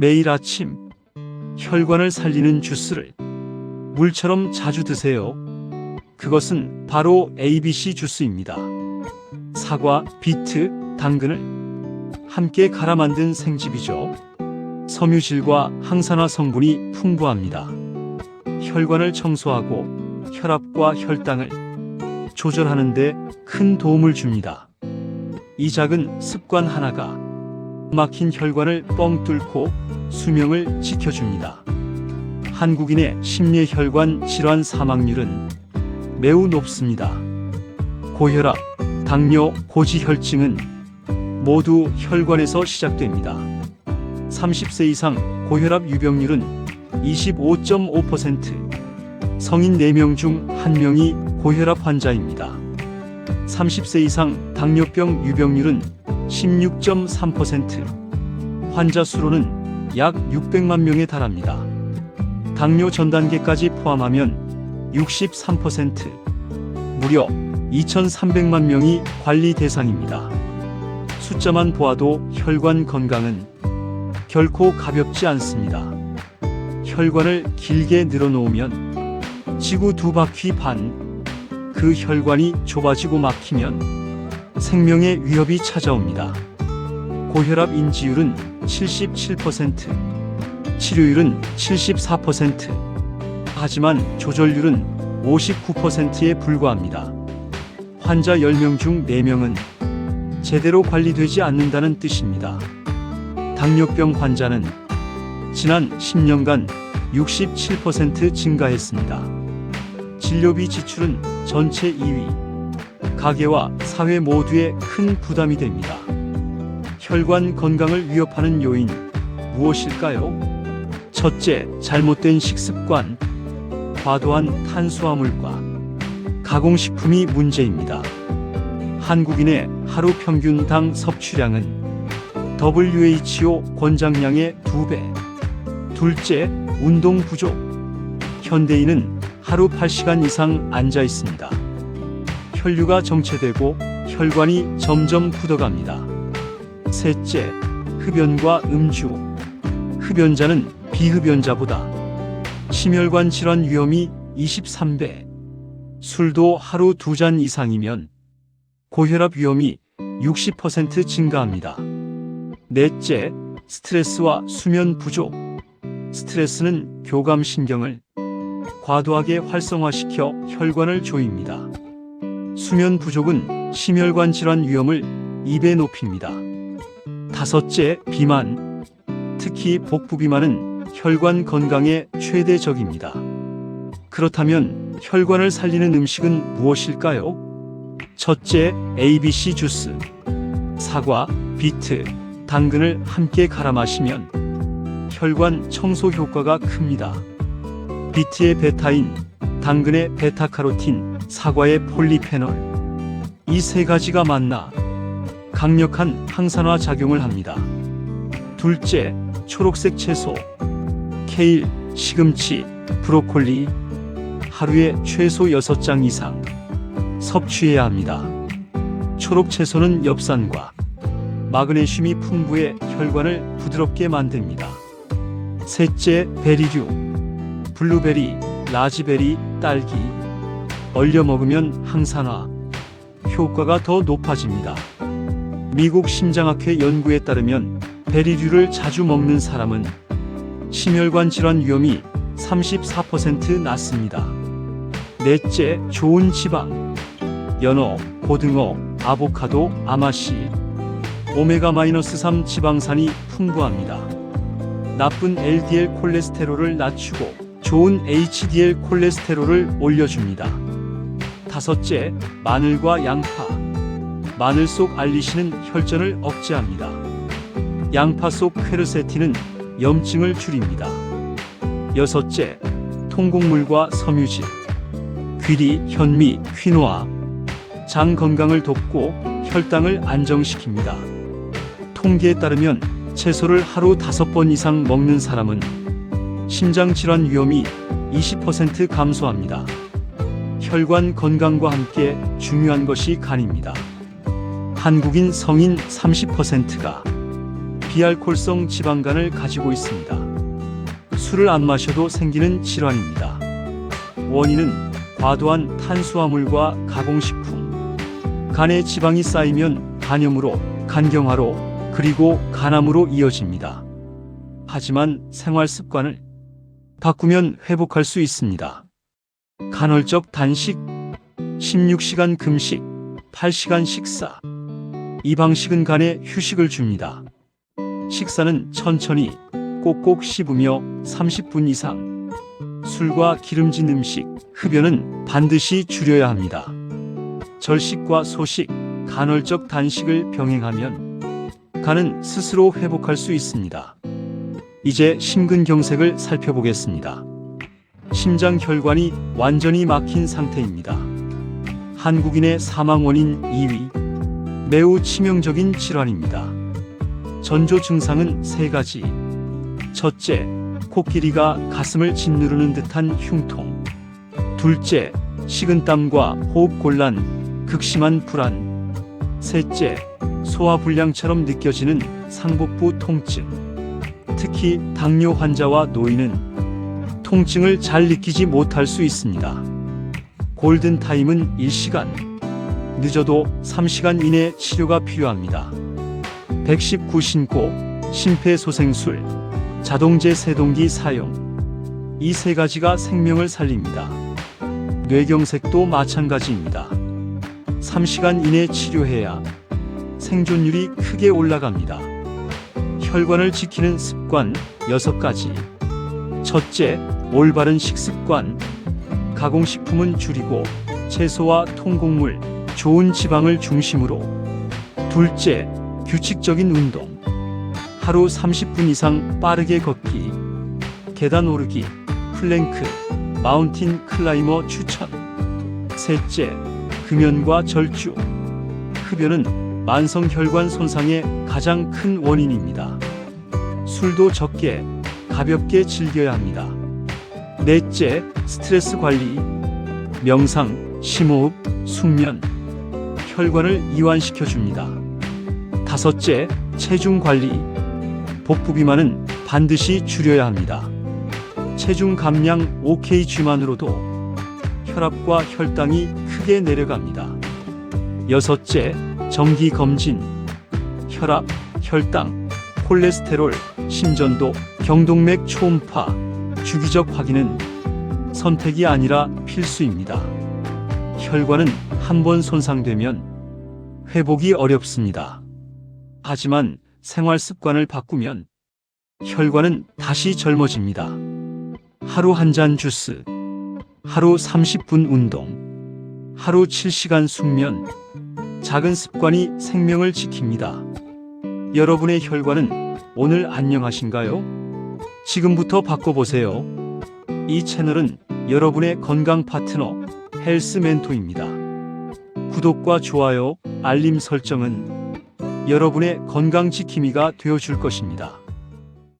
매일 아침 혈관을 살리는 주스를 물처럼 자주 드세요. 그것은 바로 ABC 주스입니다. 사과, 비트, 당근을 함께 갈아 만든 생즙이죠. 섬유질과 항산화 성분이 풍부합니다. 혈관을 청소하고 혈압과 혈당을 조절하는 데 큰 도움을 줍니다. 이 작은 습관 하나가 막힌 혈관을 뻥 뚫고 수명을 지켜줍니다. 한국인의 심뇌혈관 질환 사망률은 매우 높습니다. 고혈압, 당뇨, 고지혈증은 모두 혈관에서 시작됩니다. 30세 이상 고혈압 유병률은 25.5%, 성인 4명 중 1명이 고혈압 환자입니다. 30세 이상 당뇨병 유병률은 16.3%, 환자 수로는 약 600만 명에 달합니다. 당뇨 전 단계까지 포함하면 63%, 무려 2,300만 명이 관리 대상입니다. 숫자만 보아도 혈관 건강은 결코 가볍지 않습니다. 혈관을 길게 늘어놓으면 지구 두 바퀴 반, 그 혈관이 좁아지고 막히면 생명의 위협이 찾아옵니다. 고혈압 인지율은 77%, 치료율은 74%, 하지만 조절률은 59%에 불과합니다. 환자 10명 중 4명은 제대로 관리되지 않는다는 뜻입니다. 당뇨병 환자는 지난 10년간 67% 증가했습니다. 진료비 지출은 전체 2위. 가계와 사회 모두에 큰 부담이 됩니다. 혈관 건강을 위협하는 요인 무엇일까요? 첫째, 잘못된 식습관, 과도한 탄수화물과 가공식품이 문제입니다. 한국인의 하루 평균 당 섭취량은 WHO 권장량의 2배. 둘째, 운동 부족. 현대인은 하루 8시간 이상 앉아 있습니다. 혈류가 정체되고 혈관이 점점 굳어갑니다. 셋째, 흡연과 음주. 흡연자는 비흡연자보다 심혈관 질환 위험이 23배. 술도 하루 두 잔 이상이면 고혈압 위험이 60% 증가합니다. 넷째, 스트레스와 수면 부족. 스트레스는 교감신경을 과도하게 활성화시켜 혈관을 조입니다. 수면 부족은 심혈관 질환 위험을 2배 높입니다. 다섯째, 비만. 특히 복부 비만은 혈관 건강에 최대적입니다. 그렇다면 혈관을 살리는 음식은 무엇일까요? 첫째, ABC 주스. 사과, 비트, 당근을 함께 갈아 마시면 혈관 청소 효과가 큽니다. 비트의 베타인, 당근의 베타카로틴, 사과의 폴리페놀. 이 세 가지가 만나 강력한 항산화 작용을 합니다. 둘째, 초록색 채소. 케일, 시금치, 브로콜리. 하루에 최소 6장 이상 섭취해야 합니다. 초록 채소는 엽산과 마그네슘이 풍부해 혈관을 부드럽게 만듭니다. 셋째, 베리류. 블루베리, 라즈베리, 딸기. 얼려 먹으면 항산화 효과가 더 높아집니다. 미국 심장학회 연구에 따르면 베리류를 자주 먹는 사람은 심혈관 질환 위험이 34% 낮습니다. 넷째, 좋은 지방. 연어, 고등어, 아보카도, 아마씨. 오메가-3 지방산이 풍부합니다. 나쁜 LDL 콜레스테롤을 낮추고 좋은 HDL 콜레스테롤을 올려줍니다. 다섯째, 마늘과 양파. 마늘 속 알리신은 혈전을 억제합니다. 양파 속 퀘르세틴은 염증을 줄입니다. 여섯째, 통곡물과 섬유질. 귀리, 현미, 퀴노아. 장 건강을 돕고 혈당을 안정시킵니다. 통계에 따르면 채소를 하루 다섯 번 이상 먹는 사람은 심장 질환 위험이 20% 감소합니다. 혈관 건강과 함께 중요한 것이 간입니다. 한국인 성인 30%가 비알콜성 지방간을 가지고 있습니다. 술을 안 마셔도 생기는 질환입니다. 원인은 과도한 탄수화물과 가공식품, 간에 지방이 쌓이면 간염으로, 간경화로, 그리고 간암으로 이어집니다. 하지만 생활 습관을 바꾸면 회복할 수 있습니다. 간헐적 단식, 16시간 금식, 8시간 식사. 이 방식은 간에 휴식을 줍니다. 식사는 천천히 꼭꼭 씹으며 30분 이상. 술과 기름진 음식, 흡연은 반드시 줄여야 합니다. 절식과 소식, 간헐적 단식을 병행하면 간은 스스로 회복할 수 있습니다. 이제 심근경색을 살펴보겠습니다. 심장 혈관이 완전히 막힌 상태입니다. 한국인의 사망 원인 2위. 매우 치명적인 질환입니다. 전조 증상은 세 가지. 첫째, 코끼리가 가슴을 짓누르는 듯한 흉통. 둘째, 식은땀과 호흡 곤란, 극심한 불안. 셋째, 소화불량처럼 느껴지는 상복부 통증. 특히 당뇨 환자와 노인은 통증을 잘 느끼지 못할 수 있습니다. 골든타임은 1시간, 늦어도 3시간 이내 치료가 필요합니다. 119 신고, 심폐소생술, 자동제 세동기 사용. 이 세 가지가 생명을 살립니다. 뇌경색도 마찬가지입니다. 3시간 이내 치료해야 생존율이 크게 올라갑니다. 혈관을 지키는 습관 6가지. 첫째, 올바른 식습관. 가공식품은 줄이고 채소와 통곡물, 좋은 지방을 중심으로. 둘째, 규칙적인 운동. 하루 30분 이상 빠르게 걷기. 계단 오르기, 플랭크, 마운틴 클라이머 추천. 셋째, 금연과 절주. 흡연은 만성 혈관 손상의 가장 큰 원인입니다. 술도 적게, 가볍게 즐겨야 합니다. 넷째, 스트레스 관리. 명상, 심호흡, 숙면. 혈관을 이완시켜 줍니다. 다섯째, 체중 관리. 복부 비만은 반드시 줄여야 합니다. 체중 감량 OKG만으로도 혈압과 혈당이 크게 내려갑니다. 여섯째, 정기 검진. 혈압, 혈당, 콜레스테롤, 심전도, 경동맥 초음파, 주기적 확인은 선택이 아니라 필수입니다. 혈관은 한 번 손상되면 회복이 어렵습니다. 하지만 생활 습관을 바꾸면 혈관은 다시 젊어집니다. 하루 한 잔 주스, 하루 30분 운동, 하루 7시간 숙면, 작은 습관이 생명을 지킵니다. 여러분의 혈관은 오늘 안녕하신가요? 지금부터 바꿔보세요. 이 채널은 여러분의 건강 파트너 헬스 멘토입니다. 구독과 좋아요, 알림 설정은 여러분의 건강 지킴이가 되어 줄 것입니다.